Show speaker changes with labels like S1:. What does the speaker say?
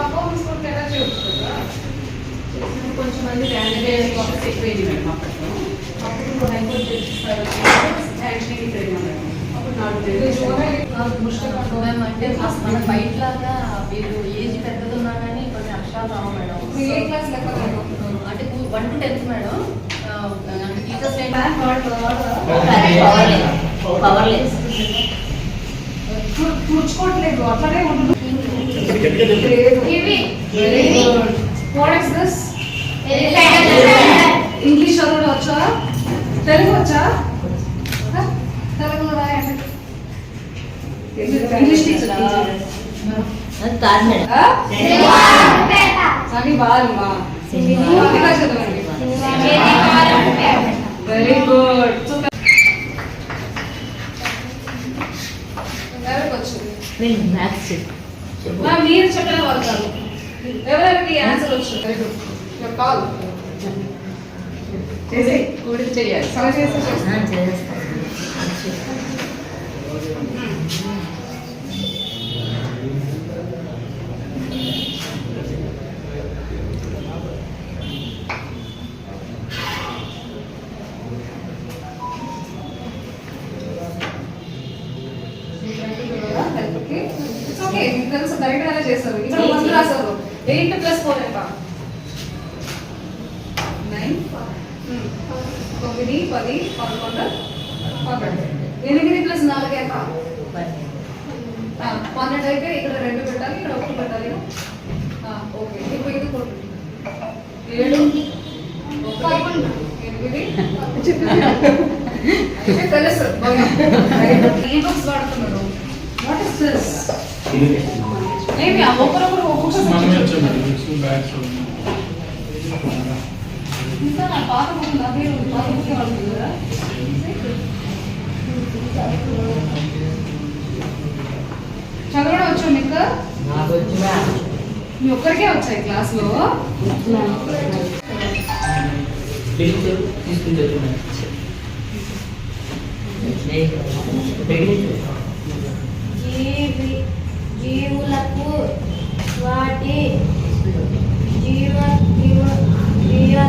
S1: Performance కూడా కదా
S2: కొంచెం మంది ఎక్కువైంది మేడం అప్పట్లో అప్పుడు హైకోర్టు మేడం నాలుగు
S3: అంటే మన బయట లాగా వీళ్ళు ఏజ్ పెద్దది ఉన్నా కానీ కొన్ని అక్షరాలు రావు మేడం
S1: ఏ క్లాస్ లెక్క.
S3: అంటే one to tenth
S4: madam
S1: teachers powerless అట్లానే ఉంటుంది వాట్ ఇస్ దిస్ ఇంగ్లీష్ చదవడం వచ్చా తెలుగు వచ్చా హ? తెలుగు రాయండి ఇంగ్లీష్ టీచర్
S4: కాదు మేడం
S1: అని బాగా ఇంకా చదవండి వెరీ గుడ్ ఎవరికి వచ్చింది
S4: నేను మ్యాథ్స్
S1: నా మీరు కాదు. ఎవరెవరికి ఆన్సర్ వచ్చింది కాల్. చేసి
S2: కూడికి చేయాలి.
S4: చేస్తాను
S1: ఓకే మీకు తెలుసు డైరెక్ట్ గానే చేస్తారు. ఇక్కడ మంది రాశారు. ఎయిట్ ప్లస్ ఫోర్ ఎంత? నైన్ తొమ్మిది పది పదకొండు పన్నెండు. ఎనిమిది ప్లస్ నాలుగు ఎంత? పన్నెండు అయితే ఇక్కడ రెండు పెట్టాలి ఇక్కడ ఒకటి పెట్టాలి. ఓకే ఇప్పుడు ఇది కొట్టు. ఏడు. ఎనిమిది తెలుసు. ఈ బుక్స్ వాడుతున్నారు చదవడం వచ్చా మీకు? మీ ఒక్కరికే వచ్చాయి క్లాస్లో
S4: తీసుకుంటారు
S5: జీవి జీవులకు